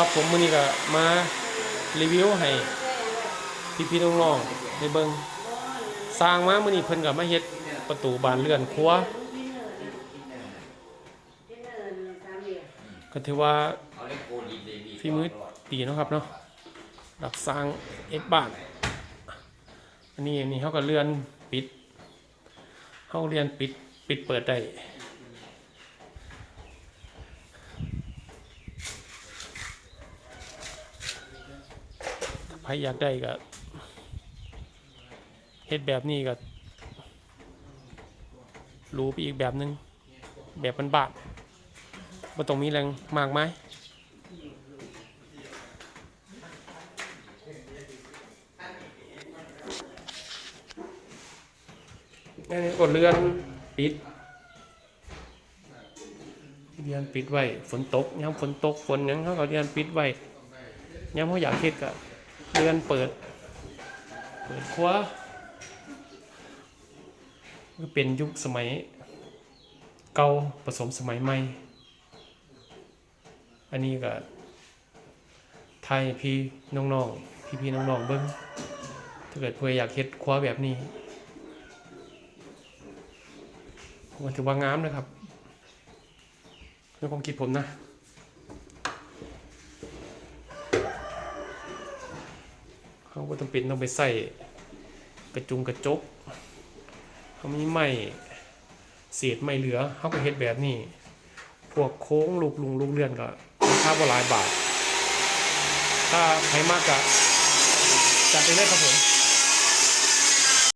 ครับผมมื้อนี้ก็มารีวิวให้พี่ๆน้องๆได้เบิงสร้างมามื้อนี้เพิ่นก็มาเฮ็ดประตูบานเลื่อนครัวก็ถือว่าฝีมือดีเนาะครับเนาะดักสร้างเอ็ดบ้านอันนี้นนี้เขาก็เลื่อนปิดเขาเลื่อนปิดปิดเปิดได้ รอยากได้ก็เฮ็ดแบบนี้ก็รู้ไปอีกแบบหนึง แบบมันบาทบ่ต้องมีแรงมากมายนี่กดเลื่อนปิด เลื่อนปิดไว้ฝนตกยามฝนตกฝนยังเขาก็เลื่อนปิดไว้ยามเขาอยากเฮ็ดก็ เลื่อนเปิด เปิดครัวก็เป็นยุคสมัย เก่าผสมสมัยใหม่ อันนี้ก็ไทยพี่น้องๆพี่พี่ๆน้องๆเบิ้งถ้าเกิดเพื่ออยากเฮ็ดครัวแบบนี้มว่าถือว่างามนะครับในความคิดผมนะ เขาก็ต้องเป็นต้องไปใส่กระจุงกระจกเขามีไม้เศษไม้เหลือเขาก็เฮ็ดแบบนี้ พวกโค้งลูกลุงลูกเลื่อนก็ราคาบ่หลายบาท ถ้าใครมากก็จัดไปเลยครับผม